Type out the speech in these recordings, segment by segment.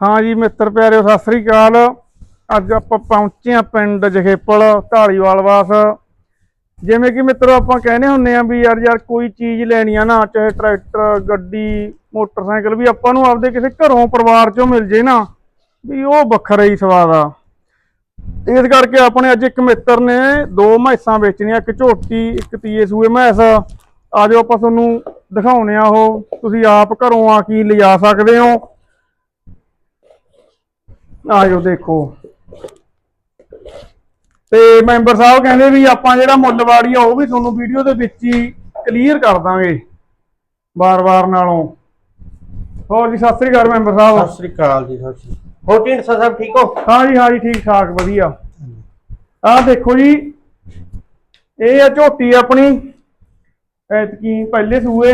ਹਾਂ ਜੀ, ਮਿੱਤਰ ਪਿਆਰਿਓ, ਸਤਿ ਸ੍ਰੀ ਅਕਾਲ। ਅੱਜ ਆਪਾਂ ਪਹੁੰਚੇ ਆ ਪਿੰਡ ਜਖੇਪਲ ਢਾਲੀਵਾਲ ਵਾਸ। ਜਿਵੇਂ ਕਿ ਮਿੱਤਰੋ, ਆਪਾਂ ਕਹਿੰਦੇ ਹੁੰਨੇ ਆ ਵੀ ਯਾਰ ਯਾਰ ਕੋਈ ਚੀਜ਼ ਲੈਣੀ ਆ ਨਾ, ਚਾਹੇ ਟਰੈਕਟਰ, ਗੱਡੀ, ਮੋਟਰਸਾਈਕਲ ਵੀ ਆਪਾਂ ਨੂੰ ਆਪਦੇ ਕਿਸੇ ਘਰੋਂ ਪਰਿਵਾਰ ਚੋਂ ਮਿਲ ਜੇ ਨਾ, ਵੀ ਉਹ ਵੱਖਰਾ ਹੀ ਸਵਾਦ ਆ। ਇਸ ਕਰਕੇ ਆਪਣੇ ਅੱਜ ਇੱਕ ਮਿੱਤਰ ਨੇ ਦੋ ਮੈਸਾਂ ਵੇਚਣੀਆਂ, ਇੱਕ ਝੋਟੀ, ਇੱਕ ਤੀਏ ਸੂਏ ਮੈਸ। ਆਜੋ ਆਪਾਂ ਤੁਹਾਨੂੰ ਦਿਖਾਉਣੇ ਆ ਉਹ। ਤੁਸੀਂ ਆਪ ਘਰੋਂ ਆ ਕੀ ਲਿਜਾ ਸਕਦੇ ਹੋ। ਆਜੋ ਦੇਖੋ। ਤੇ ਮੈਂਬਰ ਸਾਹਿਬ ਕਹਿੰਦੇ ਵੀ ਆਪਾਂ ਜਿਹੜਾ ਮੁੱਲਵਾੜੀ ਆ ਉਹ ਵੀ ਤੁਹਾਨੂੰ ਵੀਡੀਓ ਦੇ ਵਿੱਚ ਹੀ ਕਲੀਅਰ ਕਰ ਦਾਂਗੇ। ਬਾਰ-ਬਾਰ ਨਾਲੋਂ। ਹੋਰ ਜੀ ਸਤਿ ਸ੍ਰੀ ਅਕਾਲ ਮੈਂਬਰ ਸਾਹਿਬ। ਸਤਿ ਸ੍ਰੀ ਅਕਾਲ ਜੀ ਸਤਿ ਸ੍ਰੀ ਅਕਾਲ। ਹੋਰ ਢੀਂਡਸਾ ਸਾਹਿਬ ਠੀਕ ਹੋ? ਹਾਂ ਜੀ ਹਾਂ ਜੀ ਠੀਕ ਠਾਕ ਵਧੀਆ ਆਹ ਦੇਖੋ ਜੀ ਇਹ ਆ ਝੋਟੀ ਆਪਣੀ। ਐਤਕੀ ਪਹਿਲੇ ਸੂਏ।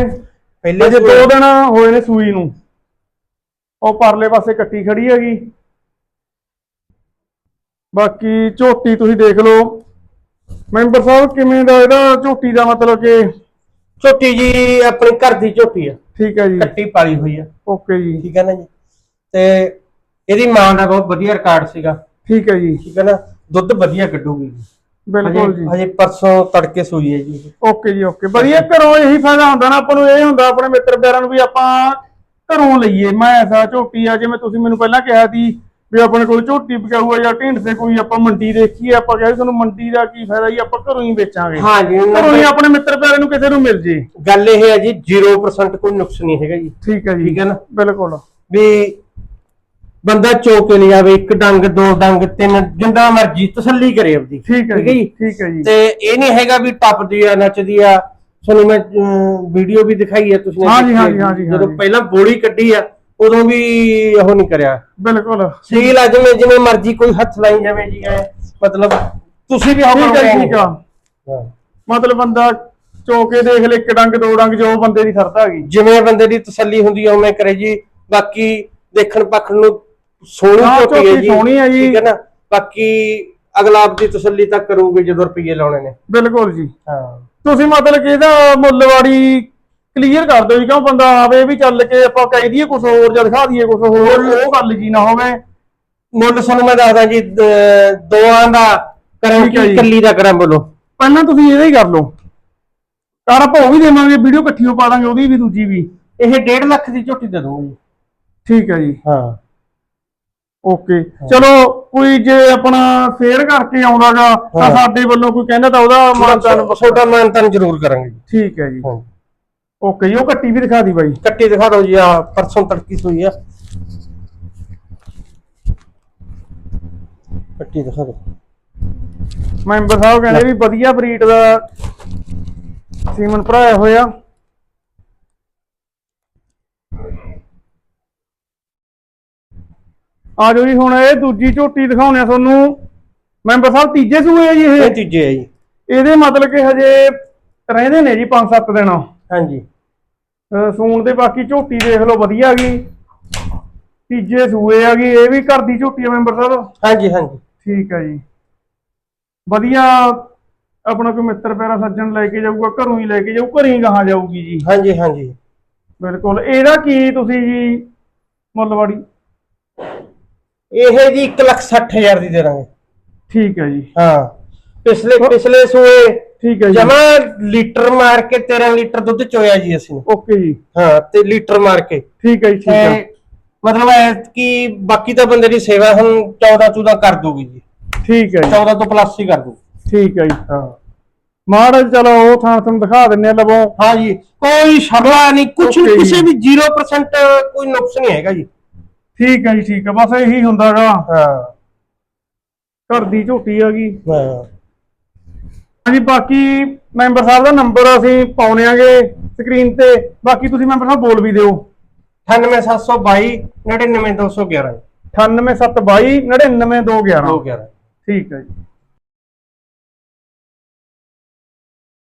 ਪਹਿਲੇ ਸੂਏ- ਦੋ ਦਿਨ ਹੋਏ ਨੇ ਸੂਈ ਨੂੰ। ਉਹ ਪਰਲੇ ਪਾਸੇ ਕੱਟੀ ਖੜੀ ਹੈਗੀ। ਬਾਕੀ ਝੋਟੀ ਤੁਸੀਂ ਦੇਖ ਲਓ। ਮੈਂਬਰ ਸਾਹਿਬ ਕਿਵੇਂ ਦਾ ਇਹਦਾ ਝੋਟੀ ਦਾ ਮਤਲਬ ਕਿ? ਝੋਟੀ ਜੀ ਆਪਣੀ ਘਰ ਦੀ ਝੋਟੀ ਆ। ਠੀਕ ਹੈ ਜੀ। ਕੱਟੀ ਪਾਲੀ ਹੋਈ ਆ। ਓਕੇ ਜੀ। ਠੀਕ ਹੈ ਨਾ ਜੀ? ਤੇ ਇਹਦੀ ਮਾਂ ਦਾ ਬਹੁਤ ਵਧੀਆ ਰਿਕਾਰਡ ਸੀਗਾ। ਠੀਕ ਹੈ ਜੀ। ਠੀਕ ਹੈ ਨਾ? ਦੁੱਧ ਵਧੀਆ ਕੱਢੂਗੀ। ਬਿਲਕੁਲ ਜੀ। ਹਜੇ ਪਰਸੋਂ ਤੜਕੇ ਸੂਈ ਹੈ ਜੀ। ਓਕੇ ਜੀ ਓਕੇ। ਵਧੀਆ ਘਰੋਂ ਇਹੀ ਫਾਇਦਾ ਹੁੰਦਾ ਨਾ ਆਪਾਂ ਨੂੰ ਇਹ ਹੁੰਦਾ ਆਪਣੇ ਮਿੱਤਰ ਪਿਆਰਾਂ ਨੂੰ ਵੀ ਆਪਾਂ ਘਰੋਂ ਲਈਏ। ਮੈਂ ਐਸਾ ਝੋਟੀ ਆ ਜਿਵੇਂ ਤੁਸੀਂ ਮੈਨੂੰ ਪਹਿਲਾਂ ਕਿਹਾ ਸੀ ਵੀ ਆਪਣੇ ਕੋਲ ਝੋਟੀ ਪਕਾਊ ਆ ਜਾਂ ਢਿੰਡ ਤੇ ਕੋਈ ਆਪਾਂ ਮੰਡੀ ਦੇਖੀਏ ਆਪਾਂ ਕਹਿੰਦੇ ਤੁਹਾਨੂੰ ਮੰਡੀ ਦਾ ਕੀ ਫਾਇਦਾ ਜੀ ਆਪਾਂ ਘਰੋਂ ਹੀ ਵੇਚਾਂਗੇ। ਹਾਂ ਜੀ ਉਹਨਾਂ ਘਰੋਂ ਹੀ ਆਪਣੇ ਮਿੱਤਰ ਪਿਆਰੇ ਨੂੰ ਕਿਸੇ ਨੂੰ ਮਿਲ ਜੇ। ਗੱਲ ਇਹ ਹੈ ਜੀ 0% ਕੋਈ ਨੁਕਸ ਨਹੀਂ ਹੈਗਾ ਜੀ। ਠੀਕ ਹੈ ਜੀ। ਠੀਕ ਹੈ ਨਾ? ਬਿਲਕੁਲ। ਵੀ ਬੰਦਾ ਚੋਕ ਨਹੀਂ ਆਵੇ ਇੱਕ ਡੰਗ ਦੋ ਡੰਗ ਤਿੰਨ ਜਿੰਦਾ ਮਰਜ਼ੀ ਤਸੱਲੀ ਕਰੇ ਆਪਦੀ। ਠੀਕ ਹੈ ਜੀ ਠੀਕ ਹੈ ਜੀ? ਤੇ ਇਹ ਨਹੀਂ ਹੈਗਾ ਵੀ ਟੱਪਦੀ ਆ ਨੱਚਦੀ ਆ। ਤੁਹਾਨੂੰ ਮੈਂ ਵੀਡੀਓ ਵੀ ਦਿਖਾਈ ਆ ਤੁਸੀਂ ਹਾਂ ਜੀ, ਦੇਖੀ ਹਾਂ ਆ ਜੀ, ਹਾਂ ਜੀ, ਹਾਂ ਜਦੋਂ। ਪਹਿਲਾਂ ਬੋਲੀ ਕੱਢੀ ਆ ਉਦੋਂ ਵੀ ਉਹ ਨਹੀਂ ਕਰਿਆ। ਬਿਲਕੁਲ। ਸੀਲ ਆ ਜਿਵੇਂ ਜਿਵੇਂ ਮਰਜ਼ੀ ਕੋਈ ਹੱਥ ਲਾਈ ਜਾਵੇ ਜੀ ਐ ਮਤਲਬ ਤੁਸੀਂ ਵੀ ਠੀਕ ਹੈ ਨਹੀਂ ਠੀਕ ਆ। ਮਤਲਬ ਬੰਦਾ ਚੋਕੇ ਦੇਖ ਲੈ ਇੱਕ ਡੰਗ ਦੋ ਡੰਗ ਜੋ ਬੰਦੇ ਦੀ ਸਰਦਾ ਹੈਗੀ। ਜਿਵੇਂ ਬੰਦੇ ਦੀ ਤਸੱਲੀ ਹੁੰਦੀ ਆ ਉਵੇਂ ਕਰੇ ਜੀ। ਬਾਕੀ ਦੇਖਣ ਪੱਖਣ ਨੂੰ ਸੋਹਣੀ ਝੋਟੀ ਹੈ ਜੀ। ਸੋਹਣੀ ਹੈ ਜੀ। ਠੀਕ ਹੈ ਨਾ? ਬਾਕੀ ਅਗਲਾ ਆਪਦੀ ਤਸੱਲੀ ਤਾਂ ਕਰੂਗੇ ਜਦੋਂ ਰੁਪਏ ਲਾਉਣੇ ਨੇ। ਬਿਲਕੁਲ ਜੀ। ਹਾਂ। ਤੁਸੀਂ ਮਤਲਬ ਕਿ ਇਹਦਾ ਮੁੱਲਵਾੜੀ ਕਲੀਅਰ ਕਰ ਦਿਓ ਜੀ ਕਿਉਂ ਬੰਦਾ ਆਵੇ ਵੀ ਚੱਲ ਕੇ ਆਪਾਂ ਕਹਿ ਦਈਏ ਕੁਝ ਹੋਰ ਜਾਂ ਦਿਖਾ ਦਈਏ ਕੁਝ ਹੋਰ ਉਹ ਗੱਲ ਜੀ ਨਾ ਹੋਵੇ। ਮੁੱਲ ਤੁਹਾਨੂੰ ਮੈਂ ਦੱਸਦਾ ਜੀ ਦ- ਦੋਆਂ ਦਾ ਕਰਾਂ ਠੀਕ ਹੈ ਕੀ ਜੀ। ਇਕੱਲੀ ਦਾ ਕਰਾਂ ਬੋਲੋ ਪਹਿਲਾਂ ਤੁਸੀਂ ਇਹਦਾ ਹੀ ਕਰ ਲਓ। ਕਾਰ ਆਪਾਂ ਉਹ ਵੀ ਦੇਵਾਂਗੇ ਵੀਡੀਓ ਇਕੱਠੀ ਹੋ ਪਾ ਦਾਂਗੇ ਉਹਦੀ ਵੀ ਦੂਜੀ ਵੀ। ਇਹ 1.5 ਲੱਖ ਦੀ ਝੋਟੀ ਦੇ ਦੂੰਗਾ ਜੀ। ਠੀਕ ਹੈ ਜੀ। ਹਾਂ। ਓਕੇ ਚਲੋ ਕੋਈ ਜੇ ਆਪਣਾ ਸ਼ੇਅਰ ਕਰਕੇ ਆਉਂਦਾਗਾ ਤਾਂ ਹਾਂ। ਸਾਡੇ ਵੱਲੋਂ ਕੋਈ ਕਹਿੰਦਾ ਤਾਂ ਉਹਦਾ ਮਾਨਤਾਨ ਛੋਟਾ ਮਾਨਤਨ ਜ਼ਰੂਰ ਕਰਾਂਗੇ ਜੀ। ਠੀਕ ਹੈ ਜੀ। ਹਾਂ। ਓਕੇ ਜੀ ਉਹ ਕੱਟੀ ਵੀ ਦਿਖਾ ਦੀ ਬਾਈ। ਕੱਟੀ ਦਿਖਾ ਦਿਓ ਜੀ ਆ ਪਰਸੋਂ ਤੜਕੀ ਸੂਈ ਆ। ਕੱਟੀ ਦਿਖਾ ਦਿਓ। ਮੈਂਬਰ ਸਾਹਿਬ ਕਹਿੰਦੇ ਵੀ ਵਧੀਆ ਬਰੀਡ ਦਾ ਸੀਮਨ ਭਰਾਇਆ ਹੋਇਆ। ਆ ਜਾਓ ਜੀ ਹੁਣ ਇਹ ਦੂਜੀ ਝੋਟੀ ਦਿਖਾਉਣੇ ਆ ਤੁਹਾਨੂੰ। ਮੈਂਬਰ ਸਾਹਿਬ ਤੀਜੇ ਸੂਏ ਆ ਜੀ ਇਹ? ਇਹ ਤੀਜੇ ਆ ਜੀ। ਇਹਦੇ ਮਤਲਬ ਕਿ ਹਜੇ ਰਹਿੰਦੇ ਨੇ ਜੀ 5-7 ਦਿਨ। ਹਾਂਜੀ। ਅਹ ਸੂਣ ਦੇ ਬਾਕੀ ਝੋਟੀ ਦੇਖ ਲਓ ਵਧੀਆ ਗਈ ਤੀਜੇ ਸੂਏ ਆ ਗਈ ਇਹ ਵੀ ਘਰ ਦੀ ਝੋਟੀ ਆ ਮੈਂਬਰ ਸਾਹਿਬ? ਹਾਂਜੀ ਹਾਂਜੀ। ਠੀਕ ਹੈ ਜੀ। ਵਧੀਆ ਆਪਣਾ ਕੋਈ ਮਿੱਤਰ ਪਿਆਰਾ ਸੱਜਣ ਲੈ ਕੇ ਜਾਊਗਾ ਘਰੋਂ ਹੀ ਲੈ ਕੇ ਜਾਊ ਘਰੇ ਹੀ ਗਾਹਾਂ ਜਾਊਗੀ ਜੀ। ਹਾਂਜੀ ਹਾਂਜੀ। ਬਿਲਕੁਲ। ਇਹਦਾ ਕੀ ਤੁਸੀਂ ਜੀ ਮੁੱਲਵਾੜੀ? ਇਹ ਜੀ 160000 ਦੀ ਦੇ ਦਾਂਗੇ ਠੀਕ ਹੈ ਜੀ। ਹਾਂ। ਪਿਛਲੇ ਪਿਛਲੇ ਸੂਏ ਠੀਕ ਹੈ ਜੀ। ਜਮਾ ਲੀਟਰ ਮਾਰ ਕੇ 13 ਲੀਟਰ ਦੁੱਧ ਚੋਇਆ ਜੀ ਅਸੀਂ। ਓਕੇ ਜੀ। ਹਾਂ ਤੇ ਲੀਟਰ ਮਾਰ ਕੇ। ਠੀਕ ਹੈ ਜੀ ਠੀਕ ਹੈ। ਮਤਲਬ ਐ ਕਿ ਬਾਕੀ ਤਾਂ ਬੰਦੇ ਦੀ ਸੇਵਾ ਹੁਣ 14 14 ਕਰ ਦੂਗੀ ਜੀ। ਠੀਕ ਹੈ ਜੀ। 14 ਤੋਂ ਪਲੱਸ ਹੀ ਕਰ ਦੂ ਠੀਕ ਹੈ ਜੀ ਹਾਂ। ਮਹਾਰਾਜ ਚਲੋ ਉਹ ਥਾਂ ਤੁਹਾਨੂੰ ਦਿਖਾ ਦਿੰਨੇ ਆ ਲਵੋਂ। ਹਾਂ ਜੀ ਕੋਈ ਸ਼ਰਲਾ ਨਹੀਂ ਕੁਝ। ਕਿਸੇ ਵੀ 0% ਕੋਈ ਨੁਕਸ ਨਹੀਂ ਹੈਗਾ ਜੀ। ਠੀਕ ਹੈ ਜੀ ਠੀਕ ਹੈ ਬਸ ਇਹੀ ਹੁੰਦਾਗਾ ਹਾਂ। ਘਰ ਦੀ ਝੋਟੀ ਆ ਗਈ। ਹਾਂ। ਹਾਂਜੀ ਬਾਕੀ ਮੈਂਬਰ ਸਾਹਿਬ ਦਾ ਨੰਬਰ ਅਸੀਂ ਪਾਉਣੇ ਆਂਗੇ ਸਕਰੀਨ ਤੇ। ਬਾਕੀ ਤੁਸੀਂ ਮੈਂਬਰ ਸਾਹਿਬ ਬੋਲ ਵੀ ਦਿਓ। 98722 99211 98722 99211 211 ਠੀਕ ਹੈ ਜੀ।